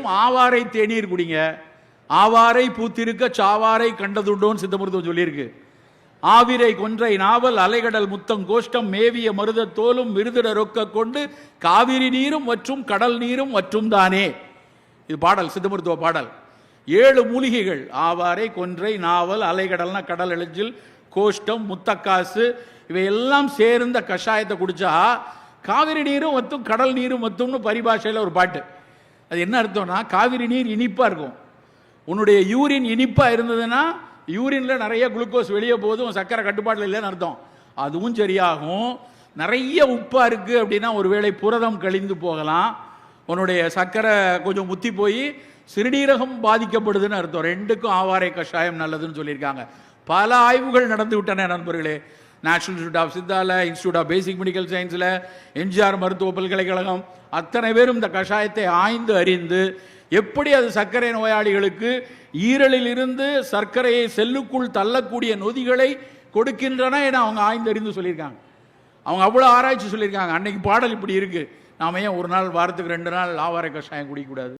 வெறும் ஆவாரை தேநீர் குடிங்க. ஆவாரை பூத்திருக்க சாவாரை கண்டதுண்டோன்னு சித்தமருத்துவம் சொல்லியிருக்கு. ஆவிரை கொன்றை நாவல் அலைகடல் முத்தம் கோஷ்டம் மேவிய மருத தோலும் விருதிட ரொக்க கொண்டு காவிரி நீரும் மற்றும் கடல் நீரும் மற்றும் தானே இது பாடல் சித்தமருத்துவ பாடல். ஏழு மூலிகைகள் ஆவாரை கொன்றை நாவல் அலைகடல்னா கடல் எழுச்சில் கோஷ்டம் முத்தக்காசு இவையெல்லாம் சேர்ந்த கஷாயத்தை குடிச்சா காவிரி நீரும் மத்தும் கடல் நீரும் வத்தும்னு பரிபாஷையில் ஒரு பாட்டு. அது என்ன அர்த்தம்னா காவிரி நீர் இனிப்பாக இருக்கும். உன்னுடைய யூரின் இனிப்பாக இருந்ததுன்னா யூரினில் நிறைய குளுக்கோஸ் வெளியே போதும் உன் சர்க்கரை கட்டுப்பாட்டில் இல்லைன்னு அர்த்தம். அதுவும் சரியாகும். நிறைய உப்பாக இருக்குது அப்படின்னா ஒருவேளை புரதம் கழிந்து போகலாம். உன்னுடைய சர்க்கரை கொஞ்சம் முத்தி போய் சிறுநீரகம் பாதிக்கப்படுதுன்னு அர்த்தம். ரெண்டுக்கும் ஆவாரை கஷாயம் நல்லதுன்னு சொல்லியிருக்காங்க. பல ஆய்வுகள் நடந்து விட்டன நண்பர்களே. நேஷனல் இன்ஸ்டியூட் ஆஃப் சித்தாவில் இன்ஸ்டியூட் ஆஃப் பேசிக் மெடிக்கல் சயின்ஸில் எம்ஜிஆர் மருத்துவ பல்கலைக்கழகம் அத்தனை பேரும் இந்த கஷாயத்தை ஆய்ந்து அறிந்து எப்படி அது சர்க்கரை நோயாளிகளுக்கு ஈரலில் இருந்து சர்க்கரையை செல்லுக்குள் தள்ளக்கூடிய நொதிகளை கொடுக்கின்றன என அவங்க ஆய்ந்து அறிந்து சொல்லியிருக்காங்க. அவங்க அவ்வளோ ஆராய்ச்சி சொல்லியிருக்காங்க. அன்னைக்கு பாடல் இப்படி இருக்குது நாம ஏன் ஒரு நாள் வாரத்துக்கு ரெண்டு நாள் ஆவாரை கஷாயம் குடிக்கக்கூடாது?